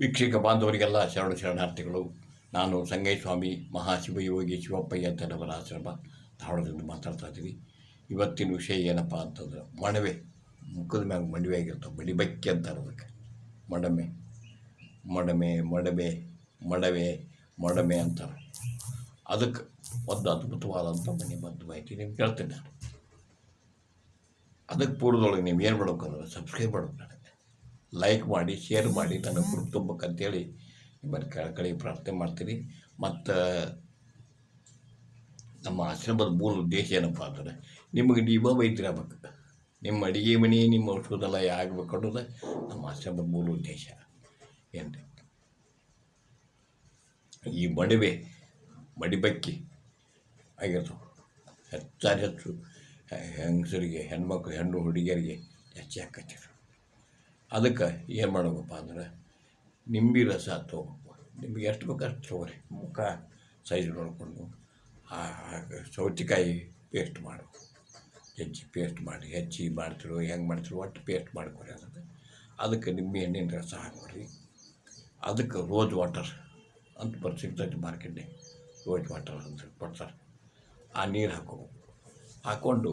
ವೀಕ್ಷಕ ಬಾಂಧವರಿಗೆಲ್ಲ ಶರಣ ಶರಣಾರ್ಥಿಗಳು, ನಾನು ಸಂಗಯ್ಯಸ್ವಾಮಿ ಮಹಾಶಿವಯೋಗಿ ಶಿವಪ್ಪಯ್ಯ ತನವರ ಆಶ್ರಮ ಧಾರವಾಡದಿಂದ ಮಾತಾಡ್ತಾ ಇದ್ದೀವಿ. ಇವತ್ತಿನ ವಿಷಯ ಏನಪ್ಪ ಅಂತಂದ್ರೆ, ಮಣವೆ, ಮುಖದ ಮ್ಯಾಗ ಮಣವೆ ಆಗಿರ್ತವೆ ಮಡಿಬಕ್ಕಿ ಅಂತಾರೆ ಅದಕ್ಕೆ. ಮಡಮೆ ಮಡಮೆ ಮಡವೆ ಮಡವೆ ಮಡಮೆ ಅಂತಾರೆ. ಅದಕ್ಕೆ ಒಂದು ಅದ್ಭುತವಾದಂಥ ಮನೆ ಬಂದು ಮಾಹಿತಿ ನಿಮ್ಗೆ ಹೇಳ್ತೇನೆ ನಾನು. ಅದಕ್ಕೆ ಪೂರ್ವದೊಳಗೆ ನೀವು ಏನು ಮಾಡ್ಬೇಕಂದ್ರೆ ಸಬ್ಸ್ಕ್ರೈಬ್ ಮಾಡ್ಬೇಕು ನನಗೆ ಲೈಕ್ ಮಾಡಿ ಶೇರ್ ಮಾಡಿ ನನ್ನ ಗ್ರೂಪ್ ತುಂಬಬೇಕಂತೇಳಿ ನಿಮ್ಮನ್ನು ಕೇಳ್ಕಳಿ ಪ್ರಾರ್ಥನೆ ಮಾಡ್ತೀನಿ. ಮತ್ತು ನಮ್ಮ ಆಶ್ರಮದ ಮೂಲ ಉದ್ದೇಶ ಏನಪ್ಪ ಅಂದ್ರೆ ನಿಮಗೆ ನೀವ ವೈದ್ಯರಾಗಬೇಕು ನಿಮ್ಮ ಅಡುಗೆ ಮನೆ, ನಿಮ್ಮ ಔಷಧಾಲಯ ಆಗಬೇಕು ಅನ್ನೋದು ನಮ್ಮ ಆಶ್ರಮದ ಮೂಲ ಉದ್ದೇಶ. ಏನು ಈ ಮಡಿವೆ, ಮಡಿಬಕ್ಕಿ ಆಗಿರ್ತವೆ. ಹೆಚ್ಚಾಗಿ ಹೆಚ್ಚು ಹೆಂಗಸರಿಗೆ, ಹೆಣ್ಮಕ್ಳು, ಹೆಣ್ಣು ಹುಡುಗಿಯರಿಗೆ ಹೆಚ್ಚು ಹಾಕತ್ತಿರು ಅದಕ್ಕೆ ಏನು ಮಾಡಬೇಕಪ್ಪ ಅಂದ್ರೆ ನಿಂಬೆ ರಸ ತೊಗೊಬೇಕು ನಿಮಗೆ ಎಷ್ಟು ಬೇಕು ಅಷ್ಟು ತೊಗೊರಿ ಮುಖ ಸೈಜ್ ನೋಡಿಕೊಂಡು, ಆ ಸೌತೆಕಾಯಿ ಪೇಸ್ಟ್ ಮಾಡಬೇಕು. ಹೆಚ್ಚಿ ಪೇಸ್ಟ್ ಮಾಡಿ, ಹೆಚ್ಚಿ ಮಾಡ್ತಿರೋ, ಹೆಂಗೆ ಮಾಡ್ತಿರೋ ಒಟ್ಟು ಪೇಸ್ಟ್ ಮಾಡ್ಕೊರಿ ಅದನ್ನು ಅದಕ್ಕೆ ನಿಂಬೆ ಹಣ್ಣಿನ ರಸ ಹಾಕೋರಿ ಅದಕ್ಕೆ ರೋಜ್ ವಾಟರ್ ಅಂತ ಬರ್ ಸಿಗ್ತೈತೆ ರೋಜ್ ವಾಟರ್ ಅಂತ ಕೊಡ್ತಾರೆ. ಆ ನೀರು ಹಾಕೋಬೇಕು ಹಾಕ್ಕೊಂಡು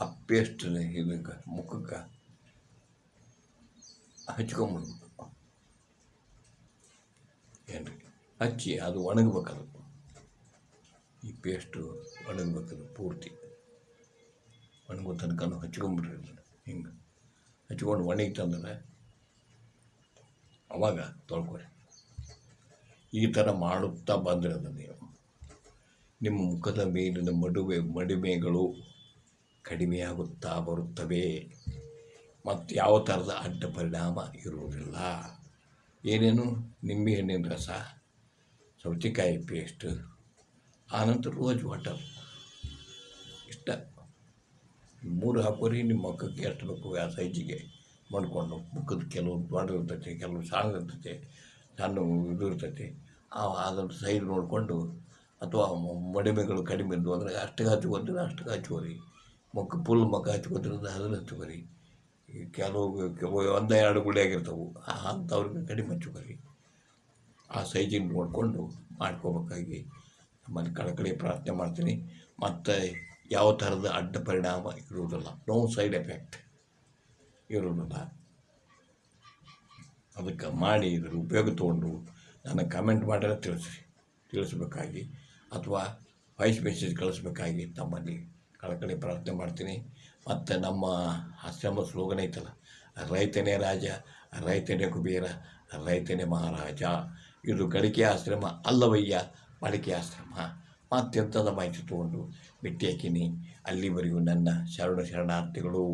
ಆ ಪೇಸ್ಟ್ ಇದಕ್ಕೆ, ಮುಖಕ್ಕೆ ಹಚ್ಕೊಂಬಿಡ್ಬೇಕು ಏನು ಹಚ್ಚಿ ಅದು ಒಣಗಬೇಕದು. ಈ ಪೇಸ್ಟು ಒಣಗಬೇಕದು ಪೂರ್ತಿ. ಒಣಗೋ ತನಕ ಹಚ್ಕೊಂಬಿಡ್ರಿ ಅದನ್ನು. ಹಿಂಗೆ. ಹಚ್ಕೊಂಡು ಒಣಗಿತಂದ್ರೆ ಅವಾಗ ತೊಳ್ಕೊರಿ ಈ ಥರ ಮಾಡುತ್ತಾ ಬಂದರೆ ಅದನ್ನು ನೀವು. ನಿಮ್ಮ ಮುಖದ ಮೇಲಿನ ಮಡುವೆ ಮಡಿಮೆಗಳು ಕಡಿಮೆಯಾಗುತ್ತಾ ಬರುತ್ತವೆ. ಮತ್ತು ಯಾವ ಥರದ ಅಡ್ಡ ಪರಿಣಾಮ ಇರುವುದಿಲ್ಲ. ಏನೇನು? ನಿಂಬೆಹಣ್ಣಿನ ರಸ, ಸೌತೆಕಾಯಿ ಪೇಸ್ಟ್ ಆನಂತರ ರೋಜ್ ವಾಟರ್ ಇಷ್ಟ. ಮೂರು ಹಾಕೋರಿ, ನಿಮ್ಮ ಮುಖಕ್ಕೆ ಎಷ್ಟು ಬೇಕು ಆ ಸೈಜಿಗೆ ಮಾಡಿಕೊಂಡು ಮುಖದ ಕೆಲವು ದೊಡ್ಡ ಇರ್ತೈತೆ, ಕೆಲವು ಸಣ್ಣ ಇರ್ತೈತೆ, ಸಣ್ಣ ಇದು ಇರ್ತೈತೆ. ಅದನ್ನು ಸೈಜ್ ನೋಡಿಕೊಂಡು ಅಥವಾ ಮಡಿಮೆಗಳು ಕಡಿಮೆ ಇದ್ದು ಅಂದರೆ ಅಷ್ಟು ಹಚ್ಕೊಂಡ್ರೆ ಅಷ್ಟಕ್ಕೆ ಹಚ್ಕೋರಿ ಮುಖ ಫುಲ್ ಮುಖ ಹಚ್ಕೊತಿದ್ರೆ ಅದನ್ನು ಹಚ್ಕೋರಿ. ಕೆಲವು ಒಂದೇ ಎರಡು ಗುಳಿ ಆಗಿರ್ತವೆ ಅಂಥವ್ರಿಗೆ ಕಡಿಮೆ ಚುಕರಿ ಆ ಸೈಜಿನ ನೋಡಿಕೊಂಡು ಮಾಡ್ಕೋಬೇಕಾಗಿ ನಮ್ಮಲ್ಲಿ ಕಳಕಳಿ ಪ್ರಾರ್ಥನೆ ಮಾಡ್ತೀನಿ. ಮತ್ತು ಯಾವ ಥರದ ಅಡ್ಡ ಪರಿಣಾಮ ಇರುವುದಿಲ್ಲ. ನೋ ಸೈಡ್ ಎಫೆಕ್ಟ್ ಇರುವುದಿಲ್ಲ. ಅದಕ್ಕೆ ಮಾಡಿ ಇದ್ರ ಉಪಯೋಗ ತೊಗೊಂಡು ನನಗೆ ಕಮೆಂಟ್ ಮಾಡಿದ್ರೆ ತಿಳಿಸಿ, ತಿಳಿಸ್ಬೇಕಾಗಿ ಅಥವಾ ವಾಯ್ಸ್ ಮೆಸೇಜ್ ಕಳಿಸ್ಬೇಕಾಗಿ ತಮ್ಮಲ್ಲಿ ಕಳಕಳಿ ಪ್ರಾರ್ಥನೆ ಮಾಡ್ತೀನಿ. ಮತ್ತು ನಮ್ಮ ಆಶ್ರಮ ಸ್ಲೋಗನ್ ಐತಲ್ಲ, ರೈತನೇ ರಾಜ, ರೈತನೇ ಕುಬೇರ, ರೈತನೇ ಮಹಾರಾಜ ಇದು ಗಳಿಕೆ ಆಶ್ರಮ ಅಲ್ಲವಯ್ಯ, ಮಡಿಕೆ ಆಶ್ರಮ. ಮತ್ತೆಂಥದ ಮಾಹಿತಿ ತೊಗೊಂಡು ಭೇಟಿ ಹಾಕಿನಿ. ಅಲ್ಲಿವರೆಗೂ ನನ್ನ ಶರಣ ಶರಣಾರ್ಥಿಗಳು.